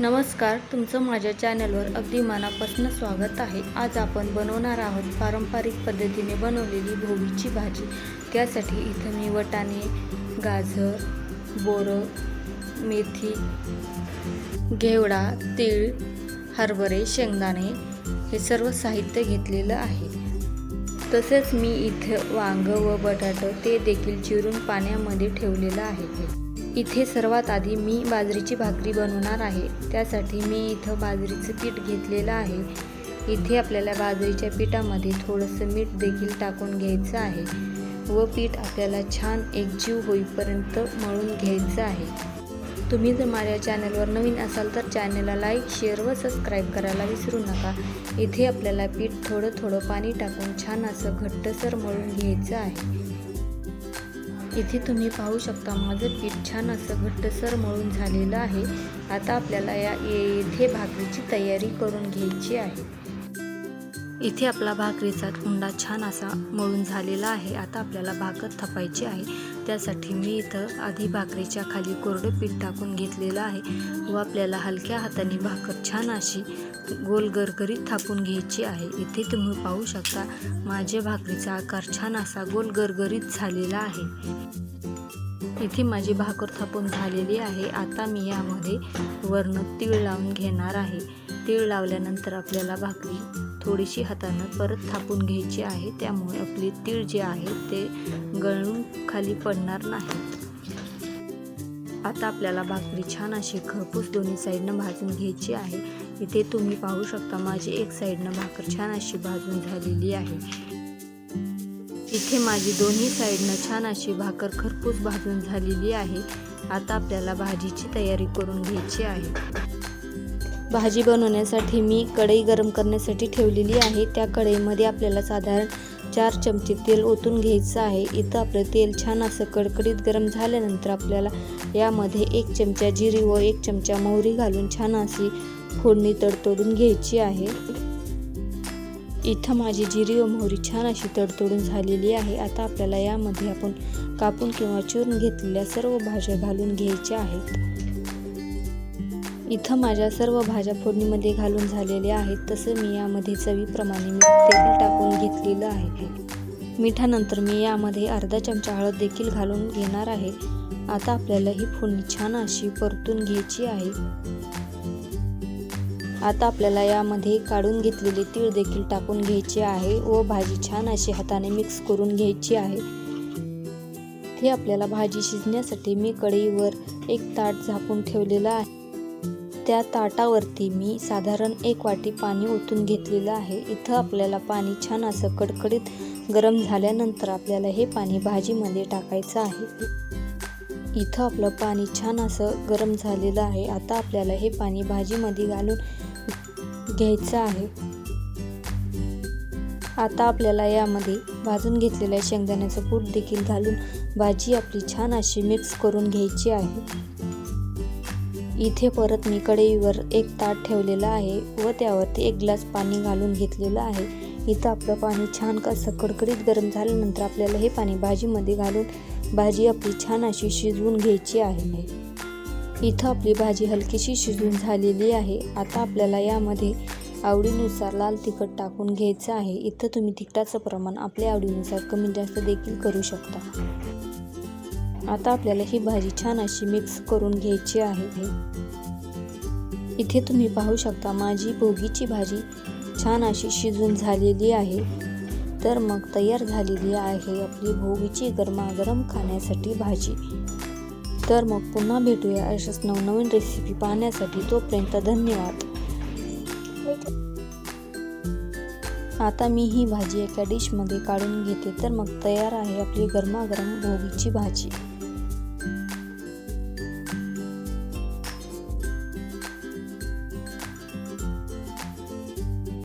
नमस्कार तुमचं माझ्या चॅनलवर अगदी मनापासून स्वागत आहे. आज आपण बनवणार आहोत पारंपरिक पद्धतीने बनवलेली भोवीची भाजी. त्यासाठी इथं मी वटाणे गाजर बोरं मेथी घेवडा तीळ हरभरे शेंगदाणे हे सर्व साहित्य घेतलेलं आहे. तसेच मी इथं वांग व बटाटं ते देखील चिरून पाण्यामध्ये ठेवलेलं आहे. इथे सर्वात आधी मी बाजरीची भाकरी बनवणार आहे. त्यासाठी मी इथं बाजरीचं पीठ घेतलेलं आहे. इथे आपल्याला बाजरीच्या पिठामध्ये थोडंसं मीठ देखील टाकून घ्यायचं आहे व पीठ आपल्याला छान एकजीव होईपर्यंत मळून घ्यायचं आहे. तुम्ही जर माझ्या चॅनलवर नवीन असाल तर चॅनलला लाईक शेअर व सबस्क्राईब करायला विसरू नका. इथे आपल्याला पीठ थोडं थोडं पाणी टाकून छान असं घट्टसर मळून घ्यायचं आहे. इथे तुम्ही पाहू शकता माझं पीठ छान असं घट्टसर मळून झालेलं आहे. आता आपल्याला या येथे भाकरीची तयारी करून घ्यायची आहे. इथे आपला भाकरीचा उंडा छान असा मळून झालेला आहे. आता आपल्याला भाकर थापायची आहे. त्यासाठी मी इथं आधी भाकरीच्या खाली कोरडं पीठ टाकून घेतलेलं आहे व आपल्याला हलक्या हाताने भाकर छान अशी गोल गरगरीत थापून घ्यायची आहे. इथे तुम्ही पाहू शकता माझ्या भाकरीचा आकार छान असा गोल गरगरीत झालेला आहे. इथे माझी भाकर थापून झालेली आहे. आता मी यामध्ये वर्ण तीळ लावून घेणार आहे. तीळ लावल्यानंतर आपल्याला भाकरी थोडीशी हातानं परत थापून घ्यायची आहे. त्यामुळे आपली तीळ जे आहे ते गळून खाली पडणार नाहीत आता आपल्याला भाकरी छान अशी खरपूस दोन्ही साईडनं भाजून घ्यायची आहे. इथे तुम्ही पाहू शकता माझी एक साईडनं भाकर छान अशी भाजून झालेली आहे. इथे माझी दोन्ही साईडनं छान अशी भाकर खरपूस भाजून झालेली आहे. आता आपल्याला भाजीची तयारी करून घ्यायची आहे. भाजी बनवण्यासाठी मी कढई गरम करण्यासाठी ठेवलेली आहे. त्या कढईमध्ये आपल्याला साधारण चार चमचे तेल ओतून घ्यायचं आहे. इथं आपलं तेल छान असं कडकडीत गरम झाल्यानंतर आपल्याला यामध्ये एक चमचा जिरी व एक चमचा मोहरी घालून छान अशी फोडणी तडतोडून घ्यायची आहे. इथं माझी जिरी व मोहरी छान अशी तडतोडून झालेली आहे. आता आपल्याला यामध्ये आपण कापून किंवा चिरून घेतलेल्या सर्व भाज्या घालून घ्यायच्या आहेत. इथं माझ्या सर्व भाज्या फोडणीमध्ये घालून झालेल्या आहेत. तसं मी यामध्ये चवीप्रमाणे मी तेल टाकून घेतलेलं आहे. मिठानंतर मी यामध्ये अर्धा चमचा हळद देखील घालून घेणार आहे. आता आपल्याला ही फोडणी छान अशी परतून घ्यायची आहे. आता आपल्याला यामध्ये काढून घेतलेले तीळ देखील टाकून घ्यायचे आहे व भाजी छान अशी हाताने मिक्स करून घ्यायची आहे. हे आपल्याला भाजी शिजण्यासाठी मी कढईवर एक ताट झाकून ठेवलेलं आहे. त्या ताटावरती मी साधारण एक वाटी पाणी ओतून घेतलेलं आहे. इथं आपल्याला पाणी छान असं कडकडीत गरम झाल्यानंतर आपल्याला हे पाणी भाजीमध्ये टाकायचं आहे. इथं आपलं पाणी छान असं गरम झालेलं आहे. आता आपल्याला हे पाणी भाजीमध्ये घालून घ्यायचं आहे. आता आपल्याला यामध्ये भाजून घेतलेल्या शेंगदाण्याचं कूट देखील घालून भाजी आपली छान अशी मिक्स करून घ्यायची आहे. इथे परत मी कढईवर एक ताट ठेवलेलं आहे व त्यावरती एक ग्लास पाणी घालून घेतलेलं आहे. इथं आपलं पाणी छान कसं कडकडीत गरम झाल्यानंतर आपल्याला हे पाणी भाजीमध्ये घालून भाजी आपली छान अशी शिजवून घ्यायची आहे. इथं आपली भाजी हलकीशी शिजून झालेली आहे. आता आपल्याला यामध्ये आवडीनुसार लाल तिखट टाकून घ्यायचं आहे. इथं तुम्ही तिखटाचं प्रमाण आपल्या आवडीनुसार कमी जास्त देखील करू शकता. आता आपल्याला ही भाजी छान अशी मिक्स करून घ्यायची आहे. इथे तुम्ही पाहू शकता माझी भोगीची भाजी छान अशी शिजून झालेली आहे. तर मग तयार झालेली आहे आपली भोगीची गरमागरम खाण्यासाठी भाजी. तर मग पुन्हा भेटूया अशाच नवनवीन रेसिपी पाहण्यासाठी. तोपर्यंत धन्यवाद. आता मी ही भाजी एका डिशमध्ये काढून घेते. तर मग तयार आहे आपली गरमागरम भोगीची भाजी.